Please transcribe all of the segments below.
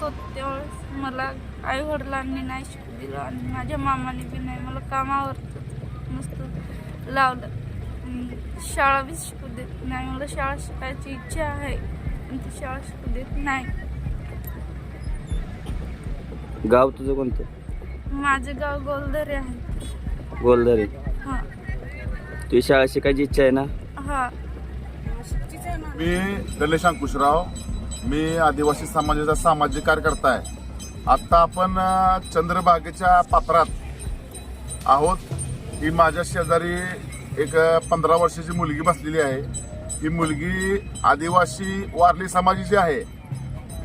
होते त्यावेळेस मला आई वडिलांनी नाही शिकू दिलं आणि माझ्या मामाने बी नाही. मला कामावर मस्त लावलं. शाळा बी शिकू देत नाही. मला शाळा शिकायची इच्छा आहे पण ती शाळा शिकू देत नाही. गाव तुझं कोणतं? माझं गाव गोलदरे आहे. गोलदरी हां. तुझी शाळा शिकायची इच्छा आहे ना? हां. मी गणेश अंकुशराव मी आदिवासी समाजाचा सामाजिक कार्यकर्ता आहे. आत्ता आपण चंद्रबागेच्या पात्रात आहोत. ही माझ्या शेजारी एक पंधरा वर्षाची मुलगी बसलेली आहे. ही मुलगी आदिवासी वारली समाजाची आहे.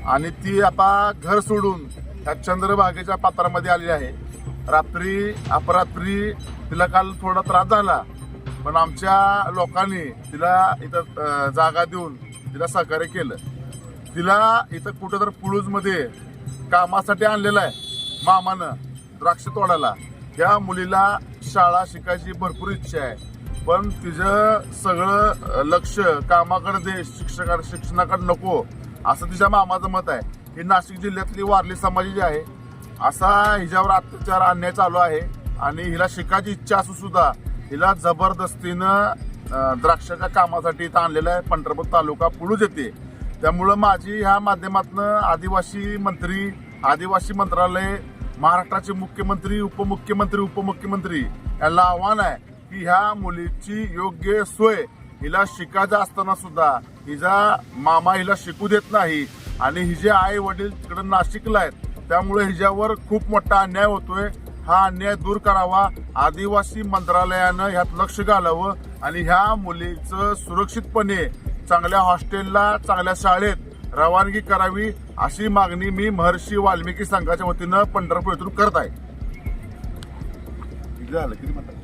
आणि ती आता घर सोडून त्या चंद्रबागेच्या पात्रामध्ये आली आहे. रात्री अपरात्री तिला काल थोडा त्रास झाला. पण आमच्या लोकांनी तिला इथं जागा देऊन तिला सहकार्य केलं. तिला इथं कुठं तर पुळूजमध्ये कामासाठी आणलेलं आहे मामानं द्राक्ष तोडायला. त्या मुलीला शाळा शिकायची भरपूर इच्छा आहे. पण तिचं सगळं लक्ष कामाकडे दे शिक्षका शिक्षणाकडे नको असं तिच्या मामाचं मत आहे. ही नाशिक जिल्ह्यातली वारली समाजी जी आहे. असा हिच्यावर अत्याचार अन्याय चालू आहे. आणि हिला शिकायची इच्छा असू सुद्धा हिला जबरदस्तीनं द्राक्षाच्या कामासाठी इथं आणलेलं आहे. पंढरपूर तालुका पुळूज येते त्यामुळं माझी ह्या माध्यमातून आदिवासी मंत्री आदिवासी मंत्रालय महाराष्ट्राचे मुख्यमंत्री उपमुख्यमंत्री उपमुख्यमंत्री यांना आव्हान आहे की ह्या मुलीची योग्य सोय हिला शिकायचं असताना सुद्धा हिचा मामा हिला शिकू देत नाही आणि हिचे आई वडील तिकडे नाशिकला आहेत. त्यामुळे हिच्यावर खूप मोठा अन्याय होतोय. हा अन्याय दूर करावा. आदिवासी मंत्रालयानं ह्यात लक्ष घालावं आणि ह्या मुलीचं सुरक्षितपणे चांगल्या हॉस्टेलला चांगल्या शाळेत रवानगी करावी अशी मागणी मी महर्षी वाल्मिकी संघाच्या वतीनं पंढरपूर येथून करत आहे. झालं किती म्हणतात?